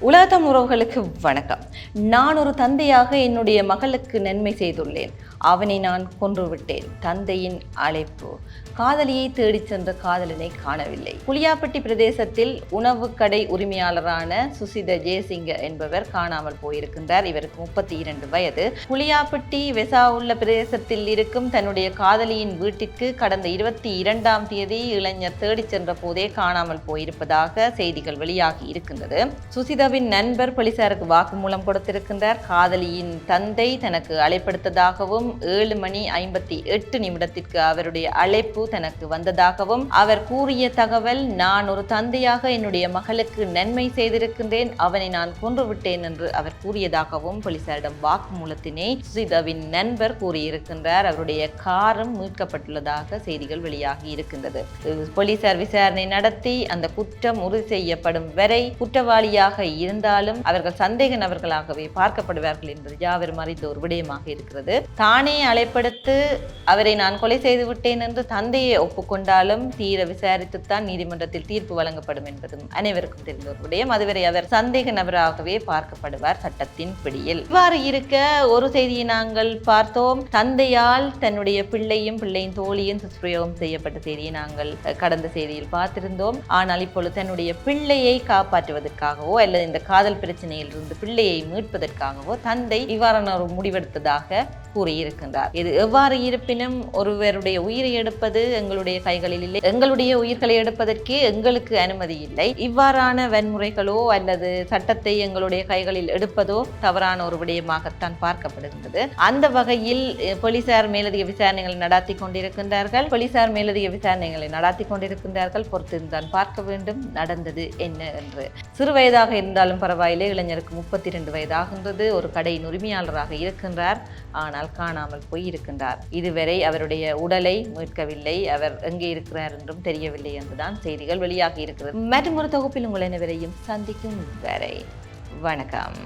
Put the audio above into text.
உலகத்தம் உறவுகளுக்கு வணக்கம். நான் ஒரு தந்தையாக என்னுடைய மகளுக்கு நன்மை செய்துள்ளேன். அவனை நான் கொன்றுவிட்டேன். தந்தையின் அழைப்பு. காதலியை தேடிச் சென்ற காதலனை காணவில்லை. புளியாப்பட்டி பிரதேசத்தில் உணவு கடை உரிமையாளரான சுசித ஜெயசிங்க என்பவர் காணாமல் போயிருக்கின்றார். இவருக்கு முப்பத்தி இரண்டு வயது. புளியாப்பட்டி வெசா உள்ள பிரதேசத்தில் இருக்கும் தன்னுடைய காதலியின் வீட்டிற்கு கடந்த இருபத்தி இரண்டாம் தேதி இளைஞர் தேடிச் சென்ற போதே காணாமல் போயிருப்பதாக செய்திகள் வெளியாகி இருக்கின்றது. சுசிதாவின் நண்பர் போலீசாருக்கு வாக்குமூலம் கொடுத்திருக்கின்றார். காதலியின் தந்தை தனக்கு அழைப்படுத்ததாகவும் ஏழு மணி ஐம்பத்தி எட்டு நிமிடத்திற்கு அவருடைய அழைப்பு தனக்கு வந்ததாகவும் அவர் கூறிய தகவல் நான் ஒரு தந்தையாக என்னுடைய மகளுக்கு நன்மை செய்திருக்கின்றேன் அவனை நான் கொன்றுவிட்டேன் என்று அவர் கூறியதாகவும் போலீசாரிடம் வாக்குமூலத்தினை சுசிதாவின் நண்பர் கூறியிருக்கின்றார். அவருடைய காரும் மீட்கப்பட்டுள்ளதாக செய்திகள் வெளியாகி இருக்கின்றது. போலீசார் விசாரணை நடத்தி அந்த குற்றம் உறுதி செய்யப்படும் வரை குற்றவாளியாக இருந்தாலும் அவர்கள் சந்தேக நபர்களாகவே பார்க்கப்படுவார்கள் என்பது யாவரும் அறிந்த ஒரு விடயமாக இருக்கிறது. தானே அழைப்படுத்து அவரை நான் கொலை செய்து விட்டேன் என்று தந்தையை ஒப்புக்கொண்டாலும் தீர விசாரித்துத்தான் நீதிமன்றத்தில் தீர்ப்பு வழங்கப்படும் என்பதும் அனைவருக்கும் தெரிந்த ஒரு விடயம். அதுவரை அவர் சந்தேக நபராகவே பார்க்கப்படுவார் சட்டத்தின் பிடியில். இவ்வாறு இருக்க ஒரு செய்தியை நாங்கள் பார்த்தோம். தந்தையால் தன்னுடைய பிள்ளையும் பிள்ளையின் தோழியும் துஷ்பிரயோகம் செய்யப்பட்ட செய்தியை நாங்கள் கடந்த செய்தியில் பார்த்திருந்தோம். ஆனால் இப்பொழுது தன்னுடைய பிள்ளையை காப்பாற்றுவதற்காகவோ அல்லது இந்த காதல் பிரச்சனையில் இருந்து பிள்ளையை மீட்பதற்காகவோ தந்தை இவ்வாறான ஒரு முடிவெடுத்ததாக கூறியிருக்கின்றார். இது எவ்வாறு இருப்பினும் ஒருவருடைய உயிரை எடுப்பது எங்களுடைய கைகளில் இல்லை. எங்களுடைய உயிர்களை எடுப்பதற்கே எங்களுக்கு அனுமதி இல்லை. இவ்வாறான வன்முறைகளோ அல்லது சட்டத்தை எங்களுடைய கைகளில் எடுப்பதோ தவறான ஒரு விடயமாகத்தான் பார்க்கப்படுகின்றது. அந்த வகையில் போலீசார் மேலதிக விசாரணைகளை நடாத்தி கொண்டிருக்கின்றார்கள். போலீசார் மேலதிக விசாரணைகளை நடாத்தி கொண்டிருக்கின்றார்கள். பொறுத்திருந்தான் பார்க்க வேண்டும். நடந்தது என்ன என்று. சிறு வயதாக இருந்தாலும் பரவாயில்லை. இளைஞருக்கு முப்பத்தி ரெண்டு வயதாகின்றது. ஒரு கடையின் உரிமையாளராக இருக்கின்றார். ஆனால் ஆனால் காணாமல் போய் இருக்கின்றார் இதுவரை அவருடைய உடலை மீட்கவில்லை. அவர் எங்கே இருக்கிறார் என்றும் தெரியவில்லை என்றுதான் செய்திகள் வெளியாகி இருக்கிறது. மற்றும் ஒரு தொகுப்பில் உங்கள் அனைவரையும் சந்திக்கும் வரை வணக்கம்.